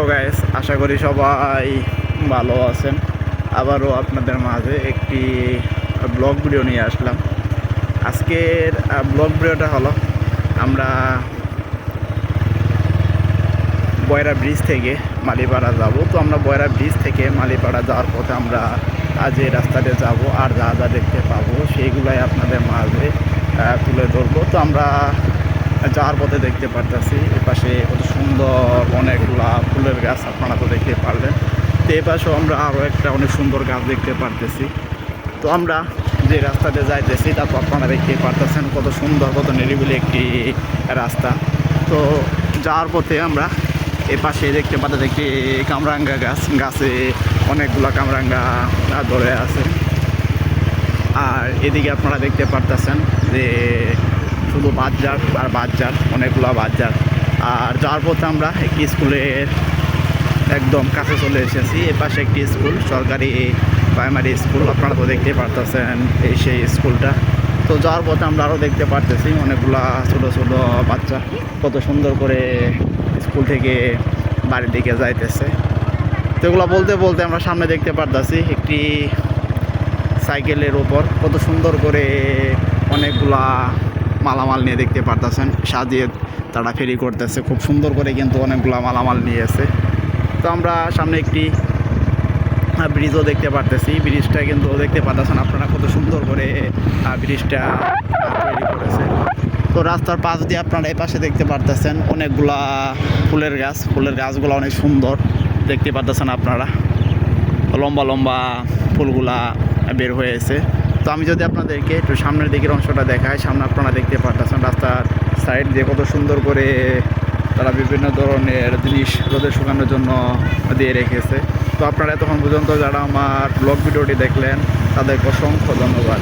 Hello guys আশা করি সবাই ভালো আছেন। আবারও আপনাদের মাঝে একটি ব্লগ ভিডিও নিয়ে আসলাম। আজকের ব্লগ ভিডিওটা হলো, আমরা বয়রা ব্রিজ থেকে মালিপাড়া যাব। তো আমরা বয়রা ব্রিজ থেকে মালিপাড়া যাওয়ার পথে আমরা আজ এই রাস্তাতে যাব, আর যা যা দেখতে পাবো, সেইগুলাই আপনাদের মাঝে তুলে ধরবো। তো আমরা যাওয়ার পথে দেখতে পারতেছি। এপাশে কত সুন্দর অনেকগুলা ফুলের গাছ আপনারা তো দেখতে পারলেন। তো এই পাশেও আমরা আরও একটা অনেক সুন্দর গাছ দেখতে পারতেছি। তো আমরা যে রাস্তাতে যাইতেছি, তা তো আপনারা দেখতে পারতেছেন কত সুন্দর, কত নিরিবিলি একটি রাস্তা। তো যাওয়ার পথে আমরা এ পাশে দেখতে পাচ্ছি একটি কামরাঙ্গা গাছ। গাছে অনেকগুলা কামরাঙ্গা ধরে আছে। আর এদিকে আপনারা দেখতে পারতেছেন যে শুধু বাজার আর বাজার অনেকগুলো বাজার আর যাওয়ার পথে আমরা একটি স্কুলের একদম কাছে চলে এসেছি, এ পাশে একটি স্কুল, সরকারি প্রাইমারি স্কুল, আপনারা তো দেখতে পারতেছেন এই সেই স্কুলটা। তো যাওয়ার পথে আমরা আরও দেখতে পারতেছি অনেকগুলা ছোটো ছোটো বাচ্চা, কত সুন্দর করে স্কুল থেকে বাড়ির দিকে যাইতেছে। তো এগুলো বলতে বলতে আমরা সামনে দেখতে পারতেছি একটি সাইকেলের ওপর কত সুন্দর করে অনেকগুলা মালামাল নিয়ে দেখতে পারতেছেন। সাজিয়ে তারা ফেরি করতেছে। খুব সুন্দর করে কিন্তু অনেকগুলা মালামাল নিয়েছে। তো আমরা সামনে একটি ব্রিজও দেখতে পারতেছি। ব্রিজটা কিন্তু দেখতে পারতেছেন আপনারা কত সুন্দর করে ব্রিজটা তৈরি করেছে। তো রাস্তার পাশ দিয়ে আপনারা এই পাশে দেখতে পারতেছেন অনেকগুলা ফুলের গাছ। ফুলের গাছগুলো অনেক সুন্দর। দেখতে পারতেছেন আপনারা। লম্বা লম্বা ফুলগুলা বের হয়েছে। তো আমি যদি আপনাদেরকে একটু সামনের দিকের অংশটা দেখাই, সামনে আপনারা দেখতে পারতেছেন রাস্তার সাইড দিয়ে কত সুন্দর করে তারা বিভিন্ন ধরনের জিনিস রোদে শুকানোর জন্য দিয়ে রেখেছে। তো আপনারা এতক্ষণ পর্যন্ত যারা আমার ব্লগ ভিডিওটি দেখলেন, তাদেরকে অসংখ্য ধন্যবাদ।